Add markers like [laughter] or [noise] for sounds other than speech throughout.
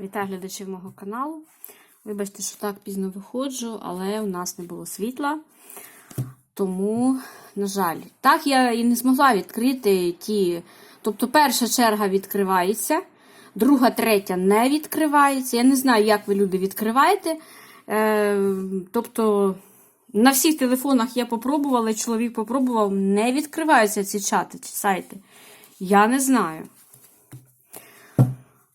Вітаю глядачів мого каналу. Вибачте, що так пізно виходжу, але у нас не було світла. Тому, на жаль, так я і не змогла відкрити ті. Тобто, перша черга відкривається, друга, третя не відкривається. Я не знаю, як ви люди відкриваєте. Е, тобто, на всіх телефонах я попробувала, чоловік попробував, не відкриваються ці чати, ці сайти. Я не знаю.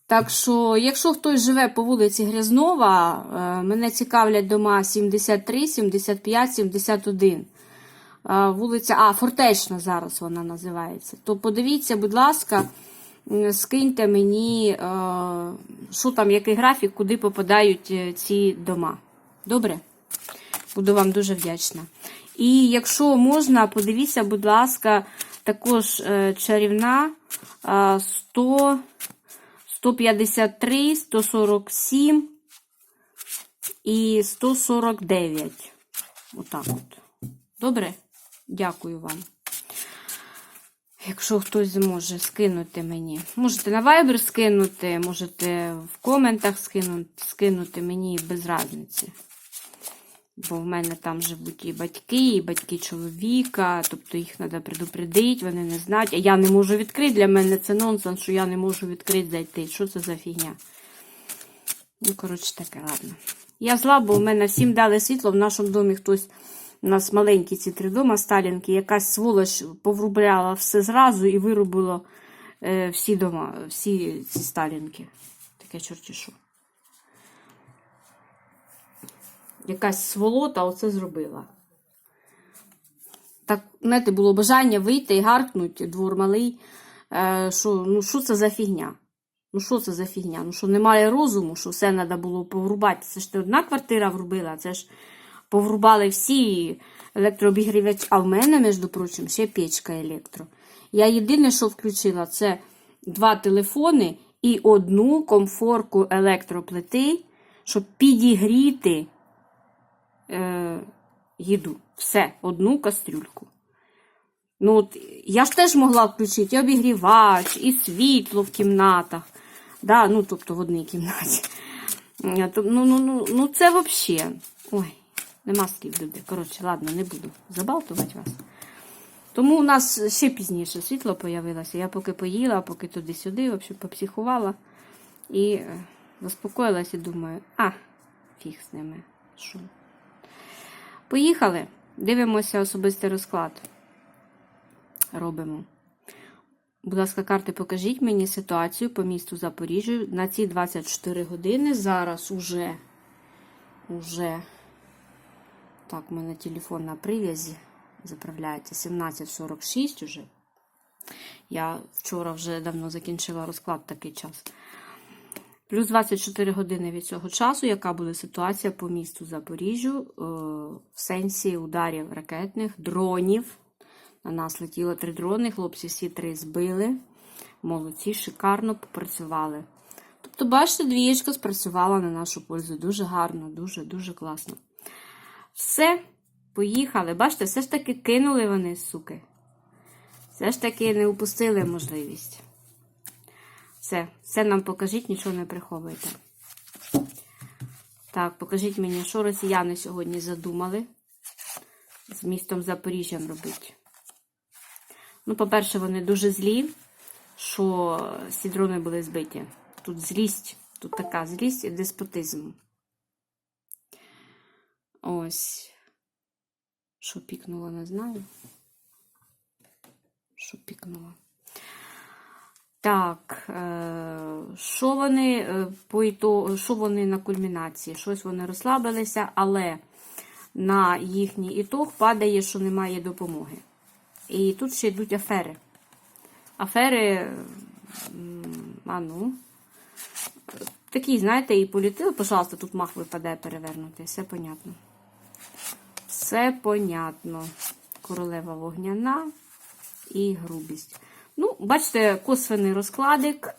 Так що, якщо хтось живе по вулиці Грязнова, е, мене цікавлять дома 73, 75, 71. Е, Вулиця, а, Фортечна зараз вона називається. То подивіться, будь ласка, скиньте мені, е, що там, який графік, куди попадають е, ці дома. Добре? Буду вам дуже вдячна. І якщо можна, подивіться, будь ласка, також чарівна е, 100. 153, 147 і 149. Отак от. Добре? Дякую вам. Якщо хтось зможе скинути мені. Можете на Viber скинути, можете в коментах скинути, скинути мені без різниці. Бо в мене там живуть і батьки, і батьки чоловіка, тобто їх треба предупредити, вони не знають. А я не можу відкрити. Для мене це нонсенс, що я не можу відкрити зайти. Що це за фігня? Ну, коротше, таке, ладно. Я зла, бо в мене всім дали світло. В нашому домі хтось, у нас маленькі ці три дома, сталінки, якась сволоч поврубляла все зразу і вирубило е, всі дома, всі ці сталінки. Таке чорті що. Якась сволота оце зробила. Так, знаєте, було бажання вийти і гаркнути, двор малий. Е, що, ну, що це за фігня? Ну, що це за фігня? Ну, що немає розуму, що все треба було поврубати. Це ж не одна квартира врубила, це ж поврубали всі електрообігрівачі. А в мене, між прочим, ще печка електро. Я єдине, що включила, це два телефони і одну комфорку електроплити, щоб підігріти е, їду. Все, одну кастрюльку. Ну, от, я ж теж могла включити і обігрівач, і світло в кімнатах. Да, ну, тобто в одній кімнаті. Е, Ну, ну, ну, ну це взагалі. Ой, нема слів люди. Коротше, ладно, не буду забалтувати вас. Тому у нас ще пізніше світло появилося. Я поки поїла, поки туди-сюди, в общем, попсихувала. І е, заспокоїлася думаю, а, фіг з ними. Що? Поїхали. Дивимося особистий розклад. Робимо. Будь ласка, карти, покажіть мені ситуацію по місту Запоріжжя на ці 24 години. Зараз уже, уже, так, у мене телефон на прив'язі. Заправляється 17.46 уже. Я вчора вже давно закінчила розклад такий час. Плюс 24 години від цього часу, яка буде ситуація по місту Запоріжжю е, в сенсі ударів ракетних, дронів. На нас летіло три дрони, хлопці всі три збили. Молодці, шикарно попрацювали. Тобто, бачите, двієчка спрацювала на нашу пользу. Дуже гарно, дуже-дуже класно. Все, поїхали. Бачите, все ж таки кинули вони, суки. Все ж таки не упустили можливість. Все, все нам покажіть, нічого не приховуйте. Так, покажіть мені, що росіяни сьогодні задумали з містом Запоріжжям робити. Ну, по-перше, вони дуже злі, що ці дрони були збиті. Тут злість, тут така злість і деспотизм. Ось. Що пікнуло, не знаю. Що пікнуло. Так, е, що вони е, по іто- що вони на кульмінації? Щось вони розслабилися, але на їхній ітог падає, що немає допомоги. І тут ще йдуть афери. Афери, а ну, такі, знаєте, і політили, пожалуйста, тут мах випадає перевернути, все понятно. Все понятно. Королева вогняна і грубість. Ну, бачите, косвений розкладик.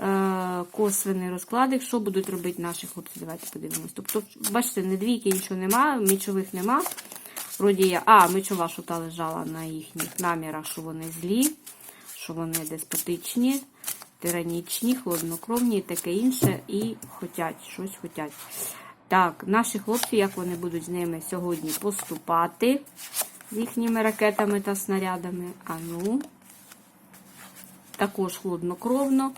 Е, косвений розкладик. Що будуть робити наші хлопці? Давайте подивимось. Тобто, бачите, не двійки, нічого нема, мічових нема. Вроді я. А, мечова шута лежала на їхніх намірах, що вони злі, що вони деспотичні. тиранічні, хладнокровні і таке інше, і хотять, щось хотять. Так, наші хлопці, як вони будуть з ними сьогодні поступати з їхніми ракетами та снарядами. А ну, також хладнокровно,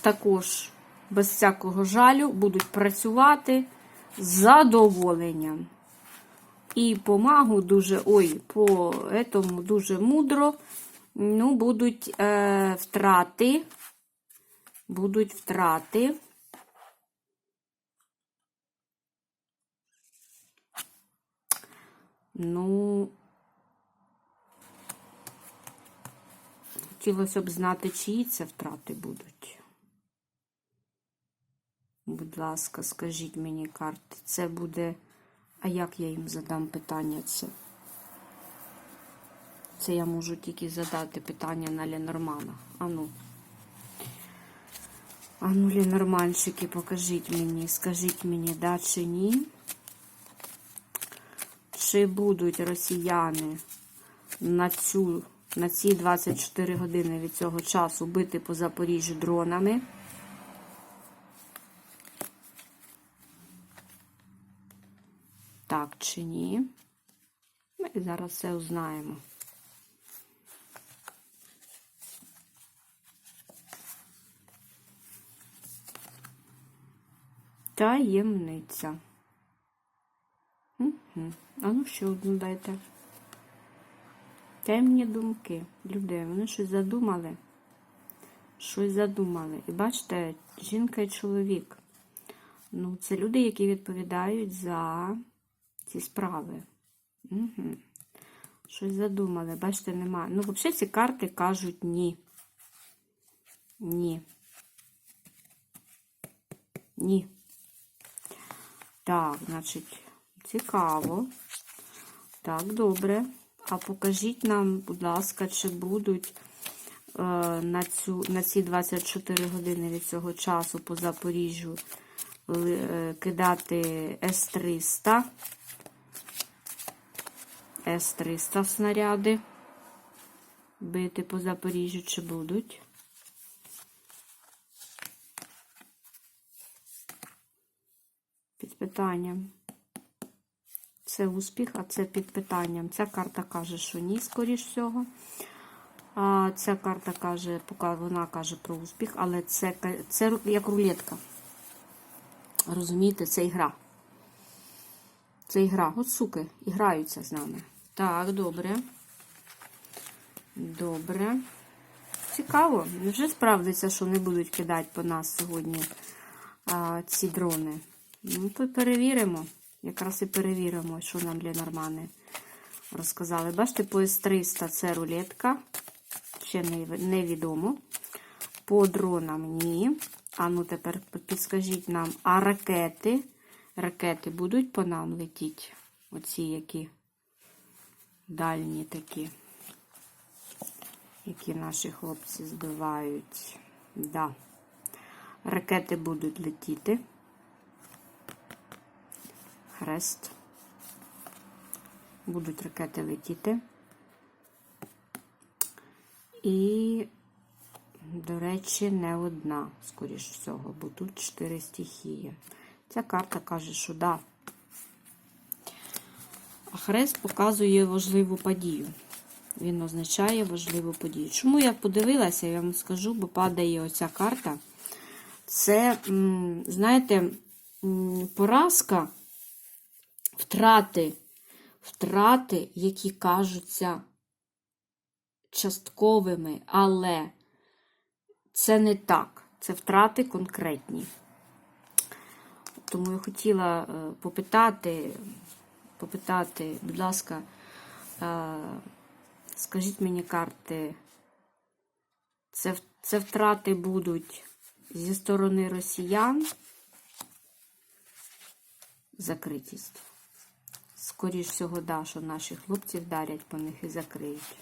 також без всякого жалю будуть працювати з задоволенням. І по магу дуже, ой, по етому дуже мудро. Ну, будуть е, втрати. Будуть втрати. Ну, хотілося б знати, чиї це втрати будуть. Будь ласка, скажіть мені карти. Це буде. А як я їм задам питання це? Це я можу тільки задати питання на Ленормана. Ану. Ану, Ленорманчики, покажіть мені, скажіть мені, да чи ні? Чи будуть росіяни на цю, на ці 24 години від цього часу бити по Запоріжжю дронами? Так чи ні? Ми зараз все узнаємо. Таємниця. Угу. А ну ще одну дайте. Темні думки. Люди, вони щось задумали. Щось задумали. І бачите, жінка і чоловік. Ну, це люди, які відповідають за ці справи. Угу. Щось задумали. Бачите, немає. Ну, взагалі, ці карти кажуть ні. Ні. Ні. Так, значить, цікаво. Так, добре. А покажіть нам, будь ласка, чи будуть е, на, цю, на ці 24 години від цього часу по Запоріжжю е, кидати С-300. С-300 снаряди. Бити по Запоріжжю чи будуть? Під питанням. Це успіх, а це під питанням. Ця карта каже, що ні, скоріш всього. А ця карта каже, вона каже про успіх, але це, це як рулетка. Розумієте, це ігра. Це ігра. От суки, іграються з нами. Так, добре. Добре. Цікаво. Вже справдиться, що не будуть кидати по нас сьогодні а, ці дрони. Ну, перевіримо. Якраз і перевіримо, що нам для нормани розказали. Бачите, по С-300 це рулетка. Ще невідомо. По дронам ні. А ну тепер підскажіть нам, а ракети? Ракети будуть по нам летіти? Оці які дальні такі, які наші хлопці збивають. Да. Ракети будуть летіти. Хрест. Будуть ракети летіти. І, до речі, не одна, скоріш всього, бо тут чотири стихії. Ця карта каже, що да. А хрест показує важливу подію. Він означає важливу подію. Чому я подивилася, я вам скажу, бо падає оця карта. Це, знаєте, поразка, втрати, втрати, які кажуться частковими, але це не так. Це втрати конкретні. Тому я хотіла е, попитати, попитати, будь ласка, е, скажіть мені карти, це, це втрати будуть зі сторони росіян закритість. Скоріш всього, да, що наші хлопці вдарять по них і закриють.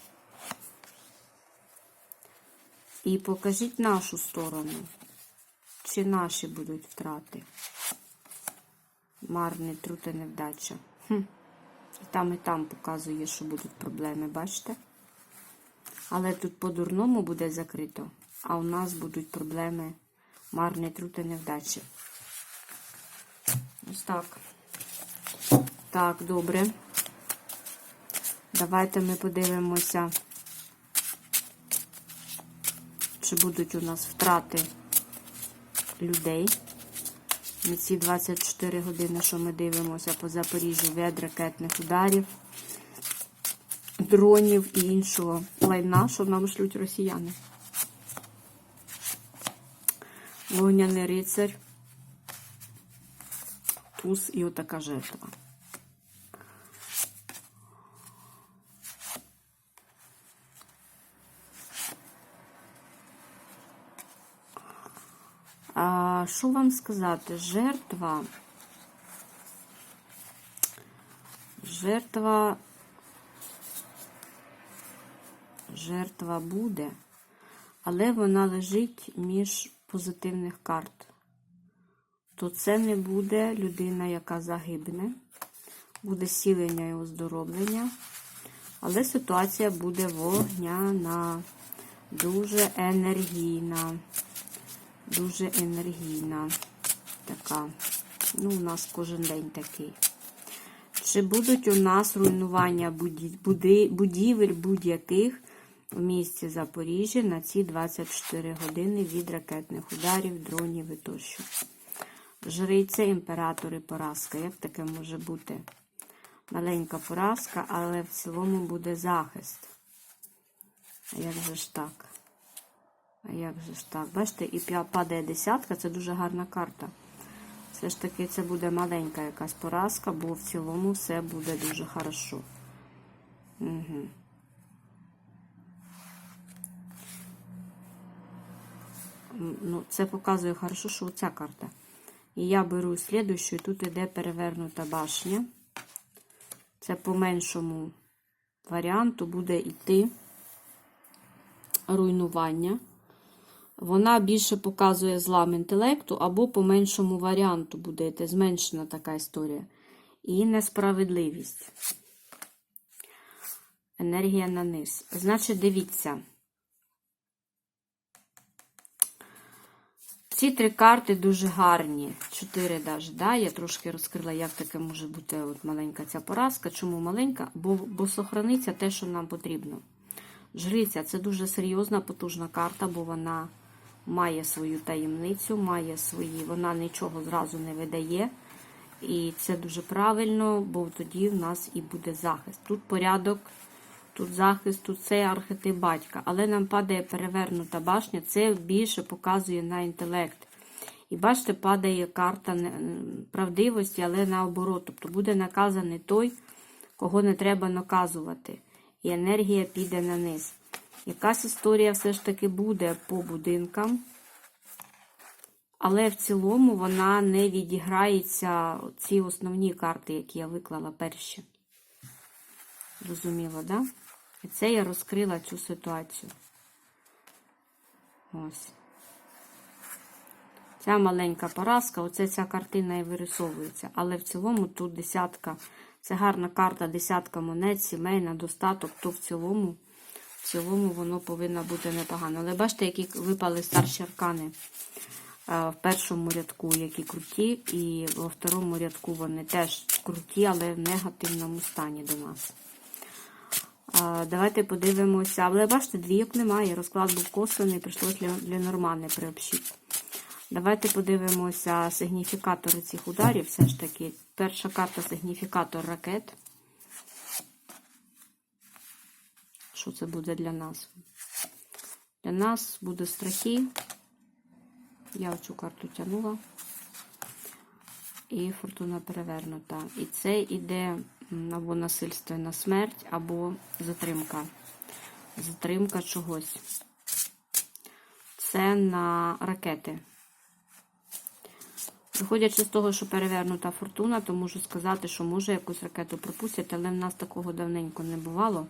І покажіть нашу сторону, чи наші будуть втрати. Марний труд і невдача. Хм. І там, і там показує, що будуть проблеми, бачите? Але тут по-дурному буде закрито. а у нас будуть проблеми марний труд і невдачі. Ось так. Так, добре. Давайте ми подивимося, чи будуть у нас втрати людей. На ці 24 години, що ми дивимося по Запоріжжю від ракетних ударів, дронів і іншого лайна, що нам шлють росіяни. Вогняний рицар, туз і отака жертва. А, що вам сказати? Жертва. Жертва. Жертва буде, але вона лежить між позитивних карт. То це не буде людина, яка загибне, буде сілення і оздоровлення, але ситуація буде вогняна, дуже енергійна дуже енергійна. Така. Ну, у нас кожен день такий. Чи будуть у нас руйнування будівель будь-яких в місті Запоріжжя на ці 24 години від ракетних ударів, дронів і тощо? Жриця, імператор і поразка. Як таке може бути? Маленька поразка, але в цілому буде захист. Як же ж так? А як же ж так? Бачите, і падає десятка, це дуже гарна карта. Все ж таки, це буде маленька якась поразка, бо в цілому все буде дуже хорошо. Угу. Ну, це показує хорошо, що оця карта. І я беру слідущу, і тут іде перевернута башня. Це по меншому варіанту буде йти руйнування. Вона більше показує злам інтелекту, або по меншому варіанту буде зменшена така історія. І несправедливість. Енергія на низ. Значить, дивіться. Ці три карти дуже гарні. Чотири навіть, да? Я трошки розкрила, як таке може бути от маленька ця поразка. Чому маленька? Бо, бо сохраниться те, що нам потрібно. Жриця це дуже серйозна, потужна карта, бо вона має свою таємницю, має свої, вона нічого зразу не видає. І це дуже правильно, бо тоді в нас і буде захист. Тут порядок, тут захист, тут це архетип батька. Але нам падає перевернута башня, це більше показує на інтелект. І бачите, падає карта правдивості, але наоборот. Тобто буде наказаний той, кого не треба наказувати. І енергія піде на низ. Якась історія все ж таки буде по будинкам, але в цілому вона не відіграється ці основні карти, які я виклала перші. Зрозуміло, да? І це я розкрила цю ситуацію. Ось. Ця маленька поразка, оце ця картина і вирисовується. Але в цілому тут десятка. Це гарна карта, десятка монет, сімейна, достаток, то в цілому, в цілому воно повинно бути непогано. Але бачите, які випали старші аркани е, в першому рядку, які круті, і во второму рядку вони теж круті, але в негативному стані до нас. Давайте подивимося. Але бачите, двійок немає. Розклад був косвений, прийшлося для, для нормани приобщити. Давайте подивимося сигніфікатори цих ударів. Все ж таки, перша карта сигніфікатор ракет. Що це буде для нас? Для нас буде страхи. Я оцю карту тягнула. І фортуна перевернута. І це йде або насильственна смерть, або затримка. Затримка чогось. Це на ракети. Виходячи з того, що перевернута фортуна, то можу сказати, що може якусь ракету пропустять, але в нас такого давненько не бувало.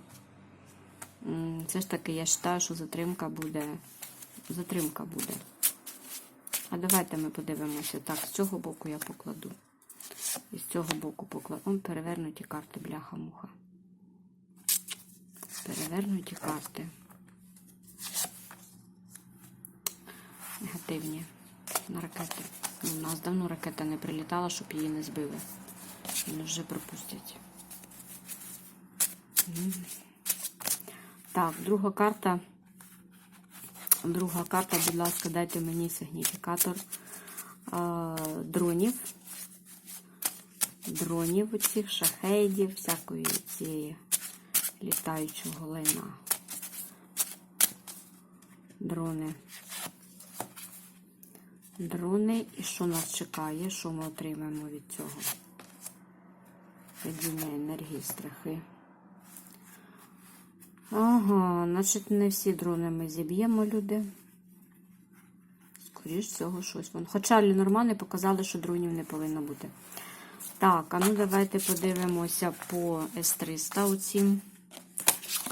Все ж таки, я вважаю, що затримка буде. Затримка буде. А давайте ми подивимося. Так, з цього боку я покладу. І з цього боку покладу. Вон перевернуті карти, бляха-муха. Перевернуті карти. активні на ракети. Ну, У нас давно ракета не прилітала, щоб її не збили. Вони вже пропустять. Так, друга карта. Друга карта, будь ласка, дайте мені сигніфікатор а, дронів. Дронів цих шахейдів, всякої цієї літаючого лайна. Дрони. Дрони. І що нас чекає? Що ми отримаємо від цього? Падіння енергії, страхи. Ага, значить, не всі дрони ми зіб'ємо люди. Скоріш всього, щось. Вон. Хоча Лінормани показали, що дронів не повинно бути. Так, а ну давайте подивимося по С-300 оцім.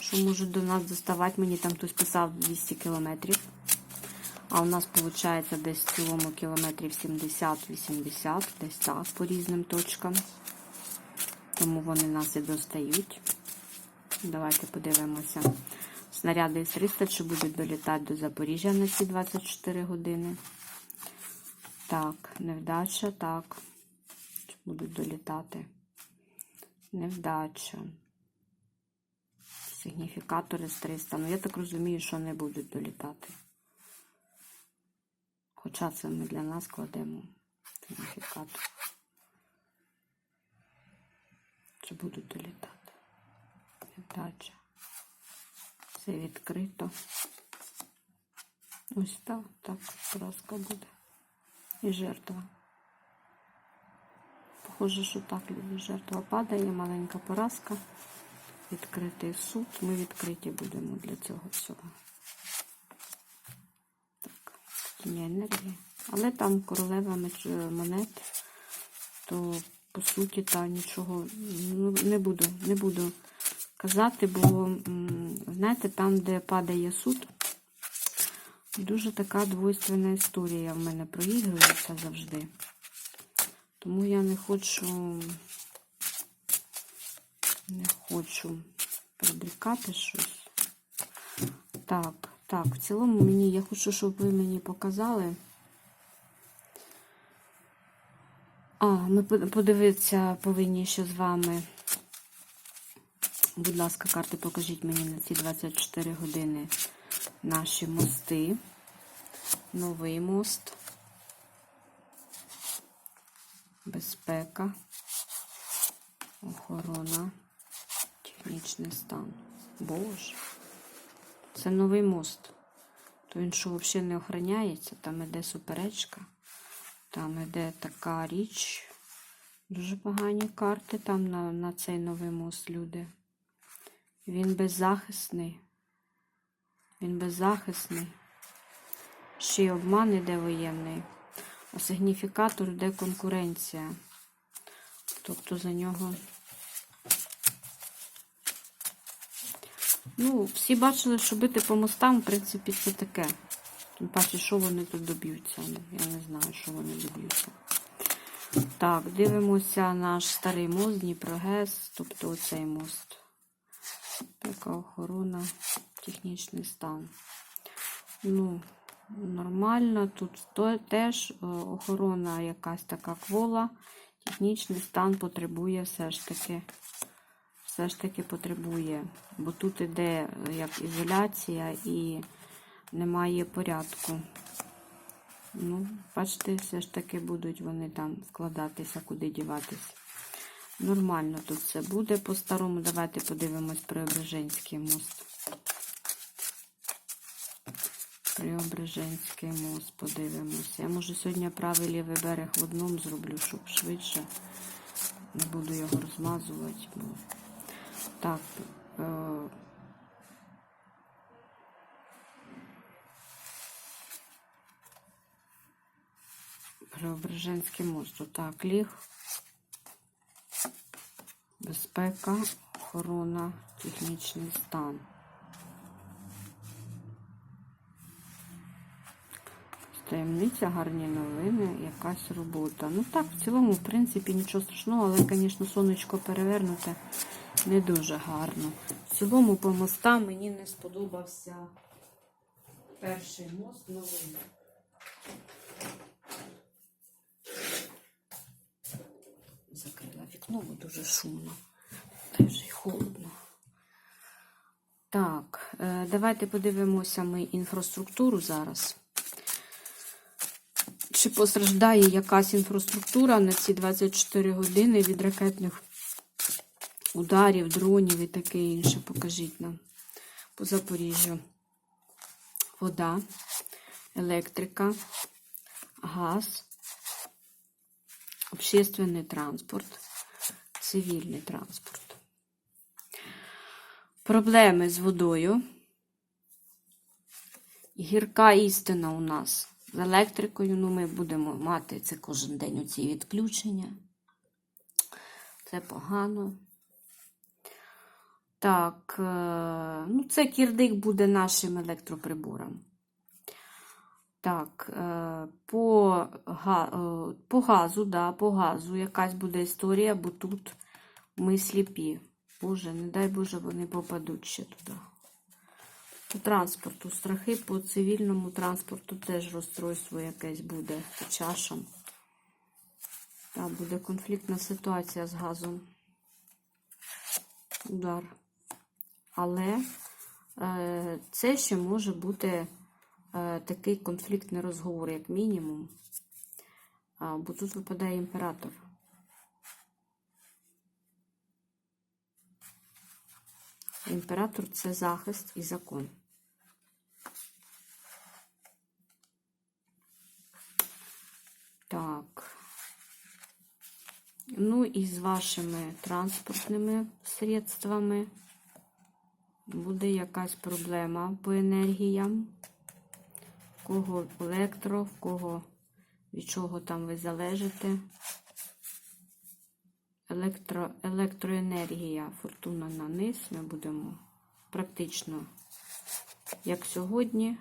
Що можуть до нас доставати. Мені там хтось писав 200 кілометрів. А у нас виходить десь в цілому кілометрів 70-80, десь так, по різним точкам. Тому вони нас і достають. Давайте подивимося. Снаряди С-300 чи будуть долітати до Запоріжжя на ці 24 години. Так, невдача, так. Чи будуть долітати? Невдача. Сигніфікатори з 300. Ну, я так розумію, що не будуть долітати. Хоча це ми для нас кладемо сигніфікатор. Чи будуть долітати? Невдача. Все відкрито. Ось так, так, поразка буде. І жертва. Похоже, що так люди. Жертва падає, маленька поразка. Відкритий суд. Ми відкриті будемо для цього всього. Так, тіння енергії. Але там королева меч- монет, то по суті та нічого ну, не буду, не буду казати, бо знаєте, там, де падає суд, дуже така двойственна історія в мене проігрується завжди. Тому я не хочу, не хочу предрікати щось. Так, так, в цілому мені, я хочу, щоб ви мені показали. А, ми подивитися повинні ще з вами. Будь ласка, карти, покажіть мені на ці 24 години наші мости. Новий мост. Безпека. Охорона. Технічний стан. Боже. Це новий мост. То він що взагалі не охороняється, там іде суперечка. Там іде така річ. Дуже погані карти там на, на цей новий мост, люди. Він беззахисний. Він беззахисний. Ще й обман іде воєнний. А сигніфікатор йде конкуренція. Тобто за нього. Ну, всі бачили, що бити по мостам, в принципі, це таке. Тим паче, що вони тут доб'ються. Я не знаю, що вони доб'ються. Так, дивимося наш старий мост, Дніпрогес, тобто оцей мост. Така охорона, технічний стан. Ну, нормально. Тут теж е, охорона якась така квола. Технічний стан потребує все ж таки. Все ж таки потребує. Бо тут іде е, як ізоляція і немає порядку. Ну, бачите, все ж таки будуть вони там вкладатися, куди діватися. Нормально тут все буде по-старому. Давайте подивимось Преображенський мост. Преображенський мост, подивимося. Я може сьогодні правий лівий берег в одному зроблю, щоб швидше. Не буду його розмазувати. Бо... Так. Е... Преображенський мост. Отак, ліг. Безпека, охорона, технічний стан. Таємниця, гарні новини, якась робота. Ну так, в цілому, в принципі, нічого страшного, але, звісно, сонечко перевернуте не дуже гарно. В цілому, по мостам мені не сподобався перший мост новий. Вікно, бо дуже шумно. Вже й холодно. Так, е, давайте подивимося ми інфраструктуру зараз. Чи постраждає якась інфраструктура на ці 24 години від ракетних ударів, дронів і таке інше? Покажіть нам по Запоріжжю. Вода, електрика, газ, общественний транспорт, цивільний транспорт. Проблеми з водою. Гірка істина у нас з електрикою. Ну, ми будемо мати це кожен день оці відключення. Це погано. Так, е, ну це кірдик буде нашим електроприбором. Так, е, по, е, по газу, да, по газу якась буде історія, бо тут ми сліпі. Боже, не дай Боже, вони попадуть ще туди. По транспорту страхи, по цивільному транспорту теж розстройство якесь буде по чашам. Там буде конфліктна ситуація з газом. Удар. Але е, це ще може бути е, такий конфліктний розговор, як мінімум. А, бо тут випадає імператор. Імператор це захист і закон. Так. Ну і з вашими транспортними средствами буде якась проблема по енергіям. В кого електро, в кого від чого там ви залежите. Електро, електроенергія, фортуна на низ. Ми будемо практично, як сьогодні,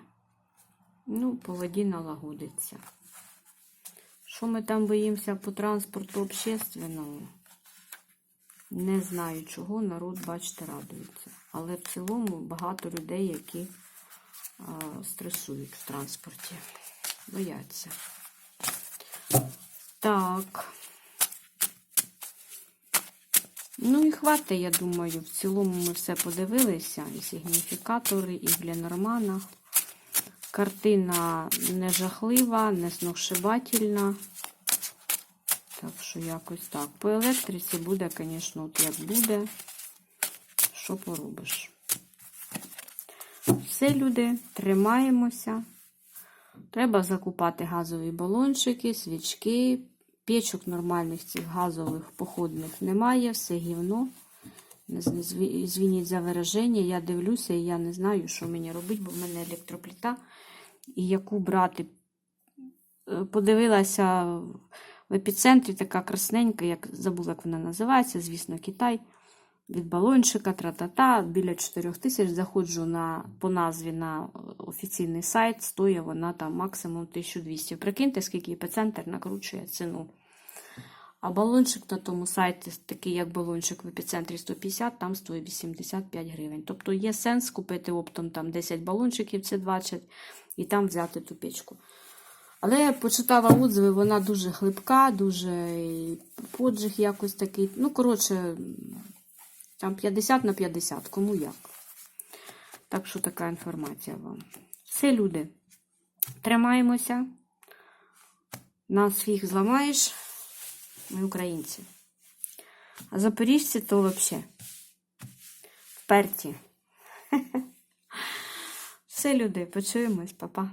ну, по воді налагодиться. Що ми там боїмося по транспорту общественному? Не знаю чого, народ, бачите, радується. Але в цілому багато людей, які а, стресують в транспорті. Бояться. Так. Ну і хватить, я думаю. В цілому ми все подивилися. І сигніфікатори, і в Ленорманах. Картина не жахлива, не сногсшибательна. Так що якось так. По електриці буде, звісно, от як буде. Що поробиш? Все, люди, тримаємося. Треба закупати газові балончики, свічки. Печок нормальних цих газових походних немає, все гівно. Звініть за вираження, я дивлюся і я не знаю, що мені робити, бо в мене електропліта. І яку брати. Е, Подивилася в епіцентрі така красненька, як забула, як вона називається, звісно, Китай. Від балончика, тра-та-та, біля 4 тисяч. Заходжу на, по назві на офіційний сайт, стоїть вона там максимум 1200. Прикиньте, скільки епіцентр накручує ціну. А балончик на тому сайті, такий як балончик в епіцентрі 150, там стоїть 85 гривень. Тобто є сенс купити оптом там 10 балончиків, це 20, і там взяти ту печку. Але я почитала отзиви, вона дуже хлипка, дуже поджиг якось такий. Ну, коротше, там 50 на 50, кому як. Так що така інформація вам. Все, люди. Тримаємося. Нас всіх зламаєш. Ми українці. А запоріжці то взагалі. Вперті. [laughs] Все, люди, почуємось, па-па.